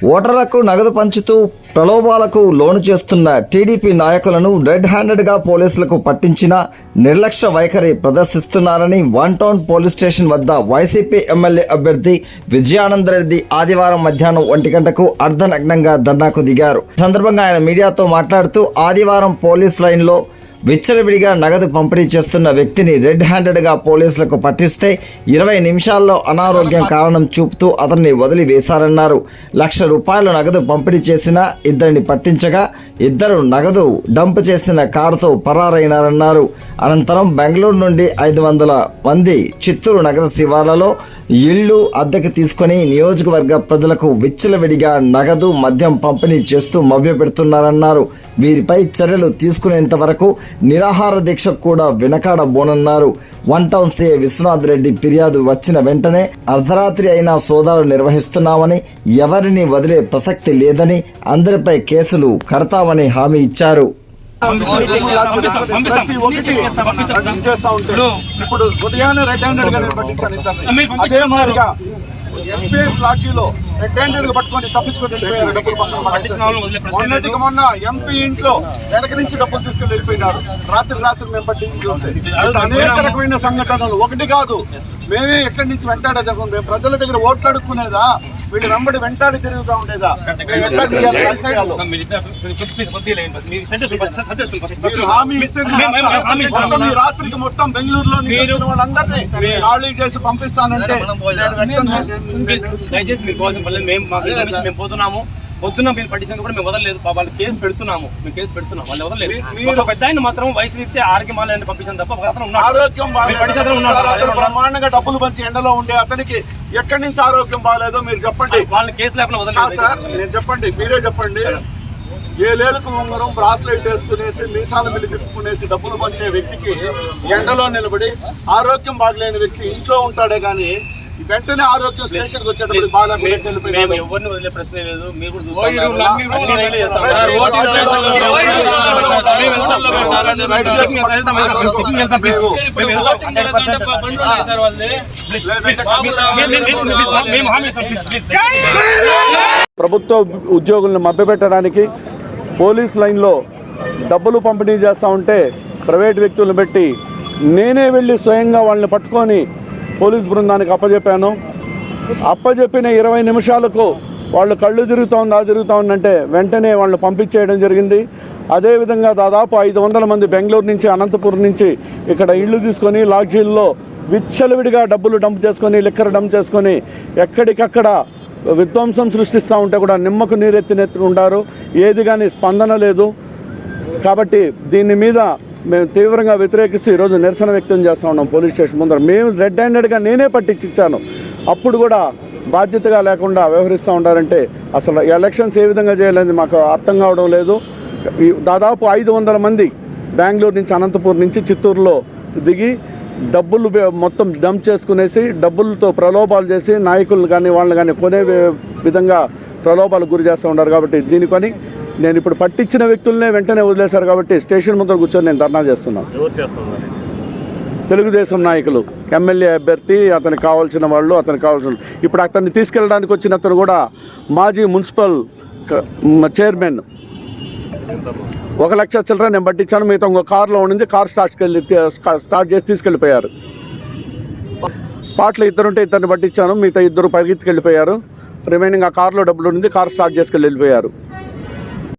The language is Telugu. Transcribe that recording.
ఓటర్లకు నగదు పంచుతూ ప్రలోభాలకు లోను చేస్తున్న టీడీపీ నాయకులను రెడ్ హ్యాండెడ్గా పోలీసులకు పట్టించిన నిర్లక్ష్య వైఖరి ప్రదర్శిస్తున్నారని వన్ టౌన్ పోలీస్ స్టేషన్ వద్ద వైసీపీ ఎమ్మెల్యే అభ్యర్థి విజయానందరెడ్డి ఆదివారం మధ్యాహ్నం ఒంటి గంటకు అర్ధనగ్నంగా ధర్నాకు దిగారు. సందర్భంగా ఆయన మీడియాతో మాట్లాడుతూ ఆదివారం పోలీస్ లైన్లో విచ్చలవిడిగా నగదు పంపిణీ చేస్తున్న వ్యక్తిని రెడ్ హ్యాండెడ్గా పోలీసులకు పట్టిస్తే ఇరవై నిమిషాల్లో అనారోగ్యం కారణం చూపుతూ అతన్ని వదిలివేశారన్నారు. లక్ష రూపాయలు నగదు పంపిణీ చేసిన ఇద్దరిని పట్టించగా ఇద్దరు నగదు డంప్ చేసిన కారుతో పరారైనారన్నారు. అనంతరం బెంగళూరు నుండి ఐదు వందల మంది చిత్తూరు నగర శివార్లలో ఇళ్ళు అద్దెకు తీసుకొని నియోజకవర్గ ప్రజలకు విచ్చలవిడిగా నగదు మద్యం పంపిణీ చేస్తూ మభ్యపెడుతున్నారన్నారు. వీరిపై చర్యలు తీసుకునేంత వరకు నిరాహార దీక్ష కూడా వెనకాడబోనన్నారు. One town CA Vishwanath Reddy ఫిర్యాదు వచ్చిన వెంటనే అర్ధరాత్రి అయినా సోదాలు నిర్వహిస్తున్నామని ఎవరిని వదిలే ప్రసక్తి లేదని అందరిపై కేసులు కడతామని హామీ ఇచ్చారు. ప్రతి ఒక్కటి రన్ చేస్తా ఉంటే ఇప్పుడు ఉదయాన్నే రెడ్ హ్యాండెడ్గా నేను పట్టించాను ఇద్దరిని. అదే మాదిరిగా ఎంపీఎస్ లాడ్జీలో గా పట్టుకొని తప్పించుకొని. మొన్నటికి మొన్న ఎంపీ ఇంట్లో వెనక నుంచి డబ్బులు తీసుకెళ్ళి వెళ్ళిపోయినారు. రాత్రి రాత్రి మేము పట్టించి అనేక రకమైన సంఘటనలు. ఒకటి కాదు మేమే ఎక్కడి నుంచి వెంటాడే జరుగుతుంది మేము ప్రజల దగ్గర ఓట్లు అడుక్కునేదా? వీళ్ళు వెంబడి వెంటాడి తిరుగుతా ఉండేదా? హామీ రాత్రికి మొత్తం బెంగళూరులో వాళ్ళందరినీ ఖాళీ చేసి పంపిస్తానంటే నేను వెంటనే దయచేసి మీరు పోవాల్సిన పని లేదు. మేము మాకు ఇన్ఫర్మేషన్ మేము పోతున్నాము. పొద్దున్న మీరు పట్టించాక కూడా మేము వదలలేదు. వాళ్ళు కేసు పెడుతున్నాము. మేము కేసు పెడుతున్నాం వాళ్ళు వదలలేదు. ఒక పెద్ద ఆయన మాత్రం వయసు రీత్యా ఆరోగ్యమాలని పంపించాను తప్ప ఒక అతను ఉన్నాడు. ఆరోగ్యం పట్టించిన బ్రహ్మాండంగా డబ్బులు పంచి ఎండలో ఉండే అతనికి ఎక్కడి నుంచి ఆరోగ్యం బాగాలేదో మీరు చెప్పండి. వాళ్ళని కేసు లేకుండా వదలలేదు. సార్ నేను చెప్పండి. మీరే చెప్పండి. ఏ లేలకు ఉంగరం బ్రాస్లైట్ వేసుకునేసి మీసాల మీద తిప్పుకునేసి డబ్బులు పంచే వ్యక్తికి ఎండలో నిలబడి ఆరోగ్యం బాగలేని వ్యక్తి ఇంట్లో ఉంటాడే కానీ వెంటనే ఆరోగ్యం స్టేషన్కి వచ్చేటప్పుడు బాగా ఎవరిని వదిలే ప్రశ్న లేదు మీరు. ప్రభుత్వ ఉద్యోగులను మభ్యపెట్టడానికి పోలీస్ లైన్లో డబ్బులు పంపిణీ చేస్తూ ఉంటే ప్రైవేట్ వ్యక్తులను పెట్టి నేనే వెళ్ళి స్వయంగా వాళ్ళని పట్టుకొని పోలీస్ బృందానికి అప్పచెప్పాను అప్పచెప్పిన ఇరవై నిమిషాలకు వాళ్ళు కళ్ళు తిరుగుతూ ఉంది ఆ తిరుగుతూ ఉందంటే వెంటనే వాళ్ళు పంపించేయడం జరిగింది. అదేవిధంగా దాదాపు ఐదు వందల మంది బెంగళూరు నుంచి అనంతపురం నుంచి ఇక్కడ ఇళ్ళు తీసుకొని లాడ్జీల్లో విచ్చలవిడిగా డబ్బులు డంప్ చేసుకొని లిక్కర్ డంప్ చేసుకొని ఎక్కడికక్కడ విధ్వంసం సృష్టిస్తూ ఉంటే కూడా నిమ్మకు నీరెత్తినెత్తి ఉంటారు ఏది కానీ స్పందన లేదు. కాబట్టి దీని మీద మేము తీవ్రంగా వ్యతిరేకిస్తూ ఈరోజు నిరసన వ్యక్తం చేస్తూ ఉన్నాం పోలీస్ స్టేషన్ ముందర. మేము రెడ్ హ్యాండెడ్గా నేనే పట్టించాను అప్పుడు కూడా బాధ్యతగా లేకుండా వ్యవహరిస్తూ ఉండాలంటే అసలు ఎలక్షన్స్ ఏ విధంగా చేయాలని మాకు అర్థం కావడం లేదు. దాదాపు ఐదు వందల మంది బెంగళూరు నుంచి అనంతపూర్ నుంచి చిత్తూరులో దిగి డబ్బులు మొత్తం డంప్ చేసుకునేసి డబ్బులతో ప్రలోభాలు చేసి నాయకులు కానీ వాళ్ళని కానీ కొనే విధంగా ప్రలోభాలకు గురి చేస్తూ ఉన్నారు కాబట్టి దీనికొని నేను ఇప్పుడు పట్టించిన వ్యక్తులనే వెంటనే వదిలేశారు కాబట్టి స్టేషన్ ముందర కూర్చొని నేను ధర్నా చేస్తున్నాను తెలుగుదేశం నాయకులు ఎమ్మెల్యే అభ్యర్థి అతనికి కావాల్సిన వాళ్ళు అతనికి కావాల్సిన ఇప్పుడు అతన్ని తీసుకెళ్ళడానికి వచ్చిన అతను కూడా మాజీ మున్సిపల్ చైర్మన్. ఒక లక్ష చిల్లర నేను పట్టించాను మిగతా ఇంకో కార్లో ఉండింది కార్ స్టార్ట్కి వెళ్ళి స్టార్ట్ చేసి తీసుకెళ్ళిపోయారు. స్పాట్లో ఇద్దరు ఉంటే ఇద్దరిని పట్టించాను మిగతా ఇద్దరు పరిగెత్తుకు వెళ్ళిపోయారు రిమైనింగ్ ఆ కార్లో డబ్బులు ఉండింది కార్ స్టార్ట్ చేసుకెళ్ళి వెళ్ళిపోయారు.